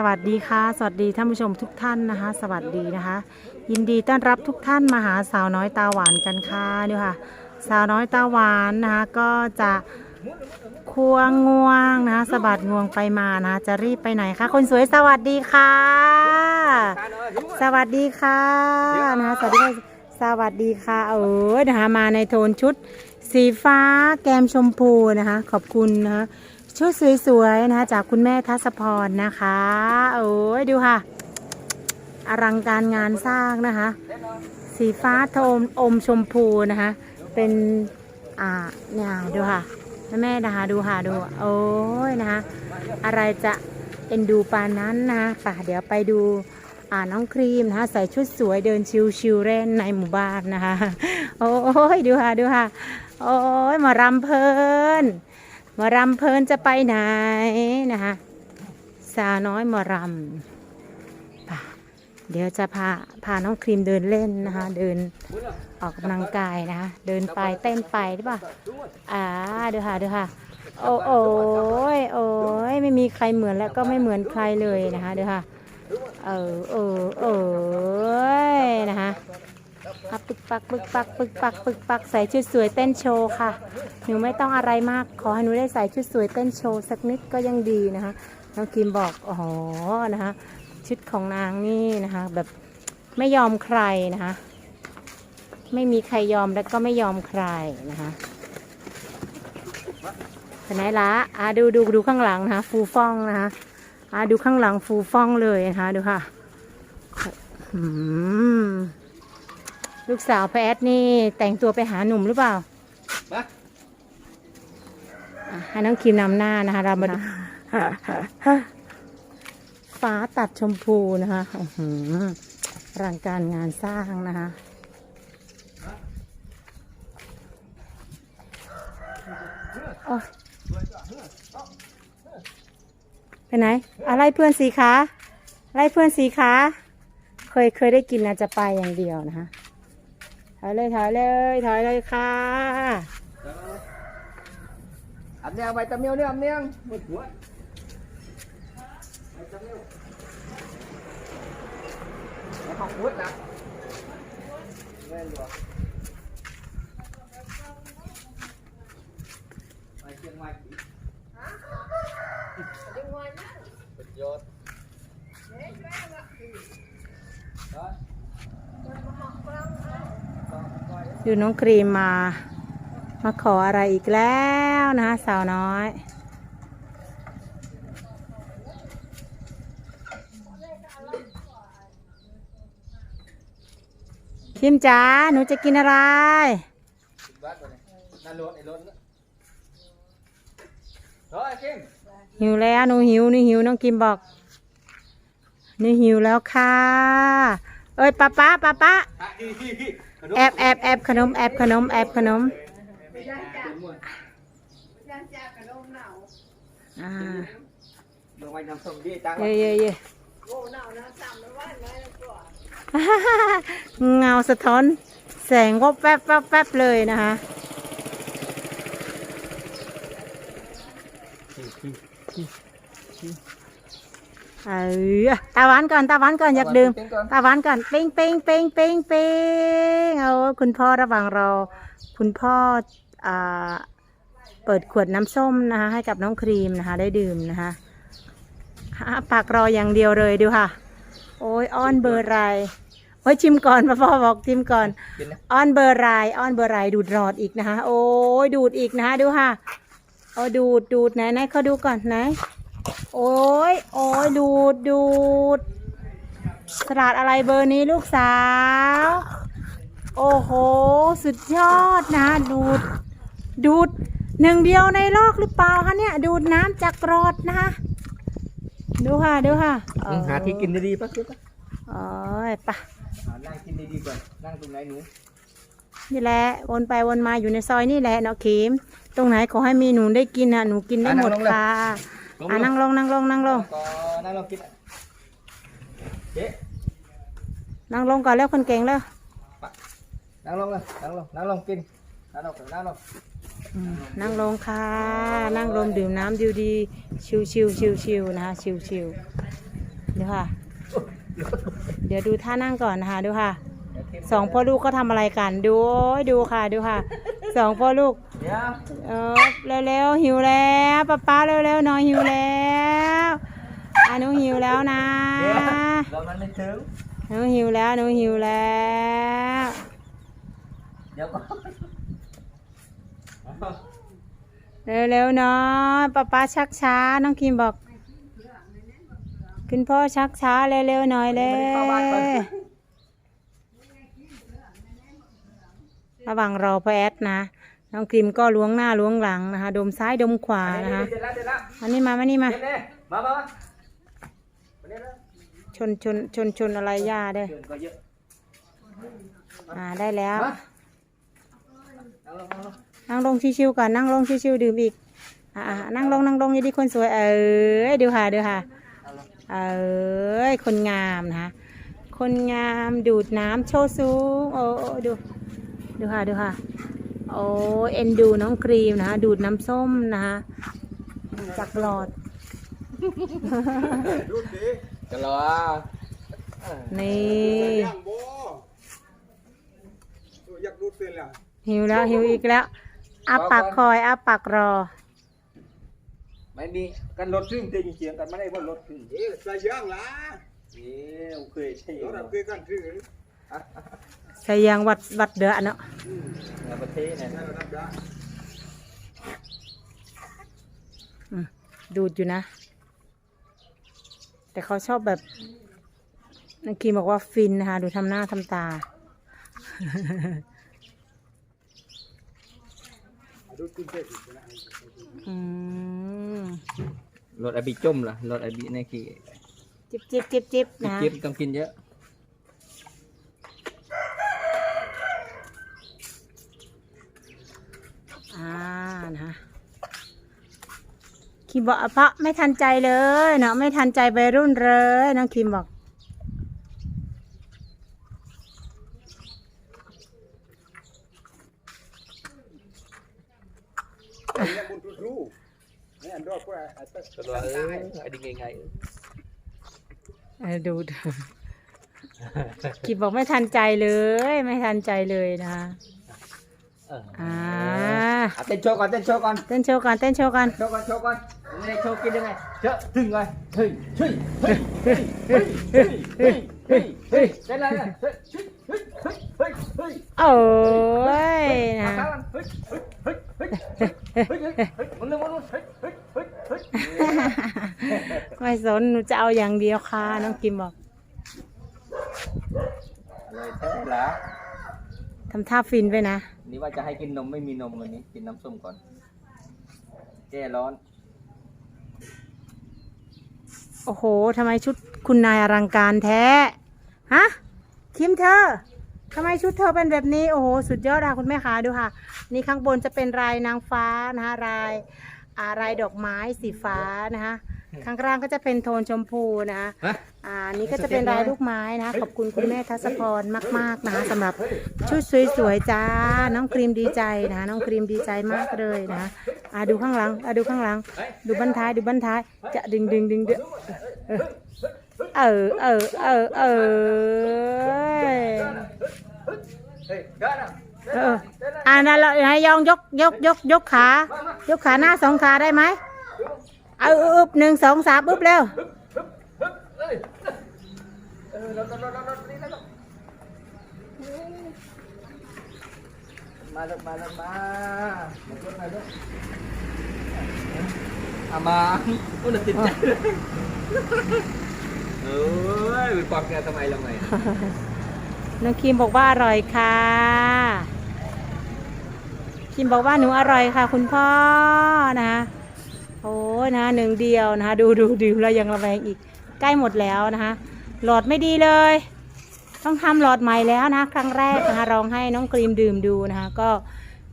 สวัสดีค่ะ สวัสดีท่านผู้ชมทุกท่านนะคะ สวัสดีนะคะ ยินดีต้อนรับทุกท่านมาหาสาวน้อยตาหวานกันค่ะนี่ค่ะ สาวน้อยตาหวานนะคะก็จะควงงวงนะคะสะบัดงวงไปมานะคะจะรีบไปไหนคะคนสวยสวัสดีค่ะ สวัสดีค่ะนะคะสวัสดีค่ะสวัสดีค่ะเออนะคะมาในโทนชุดสีฟ้าแกมชมพูนะคะ ขอบคุณนะคะ ชุดสวยๆนะคะจากคุณแม่ทัศพรนะคะ โอ้ยดูค่ะ อลังการงานสร้างนะคะ สีฟ้าโทนอมชมพูนะคะ เป็นอ่าเนี่ยดูค่ะแม่แม่ๆนะคะดูค่ะดู โอ้ยนะคะ อะไรจะเอ็นดูปานนั้นนะคะป่ะเดี๋ยวไปดูอ่าน้องครีมนะคะใส่ชุดสวยเดินชิวๆเล่นในหมู่บ้านนะคะ โอ้ยดูค่ะดูค่ะ โอ้ยมารำเพลิน มารำเพลินจะไปไหนนะคะสาวน้อยมารำป่ะเดี๋ยวจะพาพาน้องครีมเดินเล่นนะคะ เดินออกกำลังกายนะคะ เดินไปเต้นไปหรือเปล่าอ่าดูค่ะดูค่ะ โอ้โอ้ยโอ้ยไม่มีใครเหมือนแล้วก็ไม่เหมือนใครเลยนะคะดูค่ะ เออเออเออ ปึกปักปึกปักปึกปักปึกปักใส่ชุดสวยเต้นโชว์ค่ะ หนูไม่ต้องอะไรมาก ขอให้หนูได้ใส่ชุดสวยเต้นโชว์สักนิดก็ยังดีนะคะน้องคิมบอกอ๋อนะคะชุดของนางนี่นะคะ แบบไม่ยอมใครนะคะ ไม่มีใครยอมแล้วก็ไม่ยอมใครนะคะไปไหนละอะดูดูดูข้างหลังนะคะ ฟูฟ่องนะคะอะดูข้างหลังฟูฟ่องเลยนะคะดูค่ะอืม ลูกสาวพระแอดนี่แต่งตัวไปหาหนุ่มหรือเปล่ามาอะให้น้องคิมนำหน้านะคะ เรามาดูฟ้าตัดชมพูนะคะอื้อหือรังการงานสร้างนะคะ โอ๊ยไปไหน อะไรเพื่อนสีขาอะไรเพื่อนสีขาเคยเคยได้กินนะจะไปอย่างเดียวนะคะ ถอยเลยถอยเลยถอยเลยค่ะอันเนียงไปตะเมียวเนี่ยอันเนียงหมดหัวไปตะเมียวไปของพุทธนะแม่นบ่ไปเชียงใหม่ประโยชน์ดู น้องครีมมา มาขออะไรอีกแล้วนะคะสาวน้อยคิมจ๋าหนูจะกินอะไรบ้านบ่เนี่ยนั่นรถไอ้รถน่ะเฮ้ยกินหิวแล้วหนูหิวหนูหิวน้องคิมบอกหนูหิวแล้วค่ะ เอ้ยป้าป้าป้าป้าอะอีอีอีขนม แอบแอบแอบขนมแอบขนมแอบขนมอ่าลงไปน้ำส้มดีจังเย่เย่เย่เงาสะท้อนแสงวบแวบแวบแวบเลยนะคะ เออตาหวานก่อนตาหวานก่อนอยากดื่มตาหวานก่อนเป้งเป้งเป้งเป้งเป้งเอาคุณพ่อระหว่างรอคุณพ่ออ่าเปิดขวดน้ำส้มนะคะให้กับน้องครีมนะคะ ได้ดื่มนะคะอะปากรออย่างเดียวเลยดูค่ะ โอ้ยอ้อนเบอร์ไรโอ้ยชิมก่อนพ่อพ่อบอกชิมก่อนกินนะอ้อนเบอร์ไรอ้อนเบอร์ไรดูดรอดอีกนะคะ โอ้ยดูดอีกนะคะดูค่ะโอ้ดูดดูดไหนไหนเขาดูก่อนไหน โอ้ย โอ้ยดูดดูดสลัดอะไรเบอร์นี้ลูกสาว โอ้โห สุดยอดนะ ดูด ดูดหนึ่งเดียวในโลกหรือเปล่าคะเนี่ย ดูดน้ำจากรอดนะคะดูค่ะ ดูค่ะอืมหาที่กินดีๆปะคือปะโอ้ยไปะหานั่งกินดีๆก่อนนั่งตรงไหนหนูนี่แหละวนไปวนมาอยู่ในซอยนี่แหละเนาะเข็มตรงไหนขอให้มีหนูได้กินนะหนูกินได้หมดค่ะ อะนั่งลงนั่งลงนั่งลงก็นั่งลองกินเจ๊นั่งลงก่อนแล้วคนเก่งแล้วนั่งลงเลยนั่งลงนั่งลงกินนั่งลงนั่งลงอืมนั่งลงค่ะนั่งลงดื่มน้ำดีดีชิวชิวชิวชิวๆนะคะชิวชิวค่ะ เดี๋ยวดูท่านั่งก่อนนะคะดูค่ะสองพ่อลูกก็ทำอะไรกันดูโอ้ยดูค่ะดูค่ะ สองพ่อลูกเดี๋ยวเออเร็วๆหิวแล้วป้าป้าเร็วๆหน้อยหิวแล้วอะหนูหิวแล้วนะเดี๋ยวเรามันไม่ถึงหนูหิวแล้วหนูหิวแล้วเดี๋ยวก่อนเร็วๆหน้อยป้าป้าชักช้าน้องคิมบอกคุณพ่อชักช้าเร็วๆหน่อยเร็ว ระหว่างรอพ่อแอดนะน้องคิมก็ล้วงหน้าล้วงหลังนะคะ ดมซ้ายดมขวานะคะเสร็จแล้วเสร็จแล้วมานี่มามานี่มาเดี๋ยวเนี่มามาชนชนชนชนอะไรย่าเด้วยอ่าได้แล้วนั่งลงชิวๆก่อนนั่งลงชิวๆดื่มอีกอ่านั่งลงนั่งลงยี่ดีคนสวย เอ้ยดูค่ะดูค่ะเอาลงเอ้ยคนงามนะคะคนงามดูดน้ำโชว์สูงโอ้ดู ดูค่ะดูค่ะ โอ้เอ็นดูน้องครีมนะคะดูดน้ำส้มนะคะจากหลอดจะรอนี่ย่างบ่อยากดูดเป็นล่ะหิวแล้วหิวอีกแล้วอาปากคอยอาปากรอไม่มีกันรถซึ่งตีเสียงกันไม่ได้ว่ารถซึ่งเอ๊ะใส่ย่างล่ะเอ๊ะโอเคใช่เราไหมทำคือกันคือ ใส่ยางวัดวัดเดือเนาะในประเทศเนี่ยเราทำได้อืมดูดอยู่นะ แต่เขาชอบแบบนักกีบอกว่าฟินนะคะ ดูทำหน้าทำตาดูดกินเสร็จนะอืมรถอบิจุ่มล่ะรถอบินี่คือจิบจิบจิบจิบนะจิ๊บต้องกินเยอะ อ่านะ คิมบอกอะเพราะไม่ทันใจเลยเนาะไม่ทันใจไปรุ่นเลยน้องคิมบอกเนี่ยบุญทุรู้เนี่ยอันดอกก็ไอ้ตัดก็ว่าเออไอ้ดิไงไงเออดูดูคิมบอกไม่ทันใจเลย ไม่ทันใจเลยนะเอออ่ เต้นโชว์ก่อนเต้นโชว์ก่อนเต้นโชว์ก่อนเต้นโชว์ก่อนโชว์ก่อนโชว์ก่อนนี่โชว์กินยังไงเจอะถึงเลยถึงชึ่ยเฮ้ยเฮ้ยเฮ้ยเฮ้ยเฮ้ยเต้นอะไรเนี่ยเฮ้ยเฮ้ยเฮ้ยเฮ้ยโอ้ยนะเฮ้ยเฮ้ยเฮ้ยเฮ้ยเฮ้ยเฮ้ยมันเรื่องมันเฮ้ยเฮ้ยเฮ้ยเฮ้ยไม่สนหนูจะเอาอย่างเดียวค่ะน้องกิมบอกอะไรเท่าไหร่ ทำท่าฟินไปนะ นี่ว่าจะให้กินนมไม่มีนมวันนี้ กินน้ำส้มก่อนแก้ร้อน โอ้โหทำไมชุดคุณนายอลังการแท้ ฮะ คิมเธอทำไมชุดเธอเป็นแบบนี้ โอ้โห สุดยอดค่ะคุณแม่ขาดูค่ะ นี่ข้างบนจะเป็นลายนางฟ้านะคะลายอ่ารายดอกไม้สีฟ้านะคะ ข้างล่างก็จะเป็นโทนชมพูนะคะฮะ อ่านี่ก็จะเป็นลายลูกไม้นะคะขอบคุณคุณแม่ทัศพรมาก ๆนะคะสำหรับชุดสวยๆจ้า น้องครีมดีใจนะคะน้องครีมดีใจมากเลยนะคะอ่าดูข้างหลังอ่าดูข้างหลัง ดูบันท้ายดูบันท้าย จะดึงดึงดึงดึงเออเออเออเออเฮ้ยเดินอะเอออ่านั่นเรานายยองยกยกยกยกขา ยกขาหน้าสองขาได้ไหม เอาอึบหนึ่งสองสามอึบเร็วเฮ้ยเออรถรถรถรถรถนี่แล้วมาลูกมาลูกมามาลูกมาลูกเอามาโอ้ยติดใจเอ้ยไปความแกทำไมทำไมน้องคิมบอกว่าอร่อยค่ะ คิมบอกว่าหนูอร่อยค่ะ คุณพ่อนะ โอ้ยนะหนึ่งเดียวนะคะ ดูดูดูแล้วยังระแวงอีกใกล้หมดแล้วนะคะ หลอดไม่ดีเลย ต้องทำหลอดใหม่แล้วนะ ครั้งแรกนะคะลองให้น้องครีมดื่มดูนะคะ ก็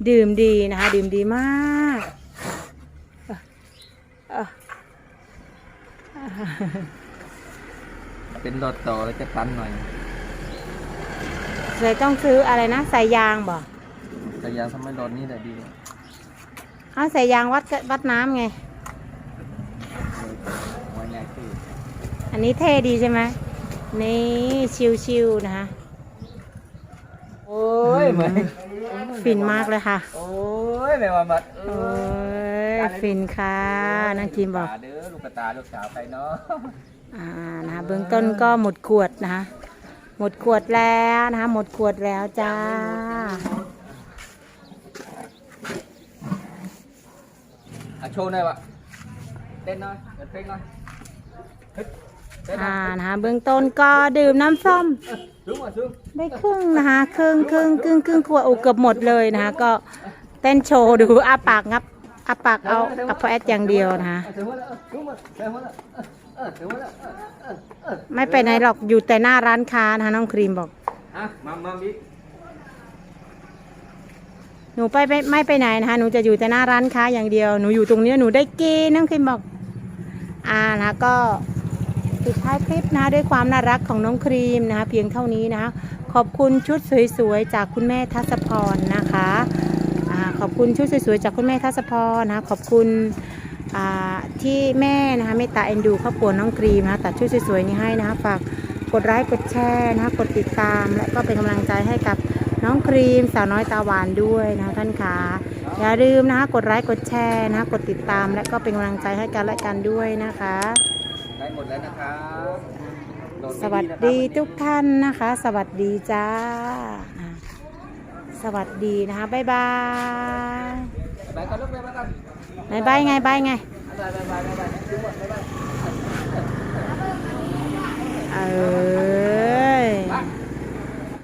ดื่มดีนะคะ ดื่มดีมากเอ่อเอ่อเป็นรถต่อแล้วจะตันหน่อยเลยต้องซื้ออะไรนะสายยางบ่แต่ยางทำไมรถนี่แหละดีเอาสายยางวัดวัดน้ำไงไว้ง่ายคื อฮอันนี้เท่ดีใช่ไหมนี่ชิวๆนะคะโอ้ยเหมือนฟินมากเลยค่ะ โอ้ยแม่ว่าบัดเอโอ้อยฟินค่ะนางกิมบอกตาเด้อลูกกระตาลูกสาวไปเนาะอ่านะคะเบื้องต้นก็หมดขวดนะคะหมดขวดแล้วนะคะหมดขวดแล้วจ้าอะโชว์หน่อยวะ เต้นหน่อยเต้นเพลงหน่อยเฮ้ยเต้นหน่อ่าอยนะคะเบื้องต้นก็ดื่มน้ำส้มสูงมาสูงได้ครึ่งนะคะครึ่งครึ่งครึ่งครึ่งขวดโอ้เกือบหมดเลยนะคะ ก็เต้นโชว์ดูอาปากงับอาปากเอาเอาพอแอดอย่างเดียวนะคะ เออถึงหัวแล้วเออสูงมาถึงหัวแล้วเออเออถึงหัวแล้วเออเออเออไม่ไปไหนหรอกอยู่แต่หน้าร้านค้านะคะน้องครีมบอก อะมามาบิ๊กหนูไปไม่ไม่ไปไหนนะคะหนูจะอยู่แต่หน้าร้านค้าอย่างเดียวหนูอยู่ตรงนี้หนูได้กินน้องครีมบอก อ่านะก็ปิดท้ายคลิปนะด้วยความน่ารักของน้องครีมนะคะเพียงเท่านี้นะคะขอบคุณชุดสวยๆจากคุณแม่ทัศพรนะคะอ่าขอบคุณชุดสวยๆจากคุณแม่ทัศพรนะขอบคุณอ่าที่แม่นะคะเมตตาเอ็นดูครอบครัวน้องครีมนะตัดชุดสวยๆนี้ให้นะคะฝากกดไลค์กดแชร์นะคะกดติดตาม และก็เป็นกำลังใจให้กับน้องครีมสาวน้อยตาหวานด้วยนะคะท่านคะ อย่าลืมนะคะกดไลค์กดแชร์นะคะกดติดตามและก็เป็นกำลังใจให้กันและกันด้วยนะคะ ได้หมดแล้วนะครับโหลสวัสดีทุกท่านนะคะ สวัสดีจ้าอ่าสวัสดีนะคะ บ๊ายบายไปก่อนลูกไปก่อนบายบายไงบายไง ไปไปไปไปไปถึงหมดไปไป เออ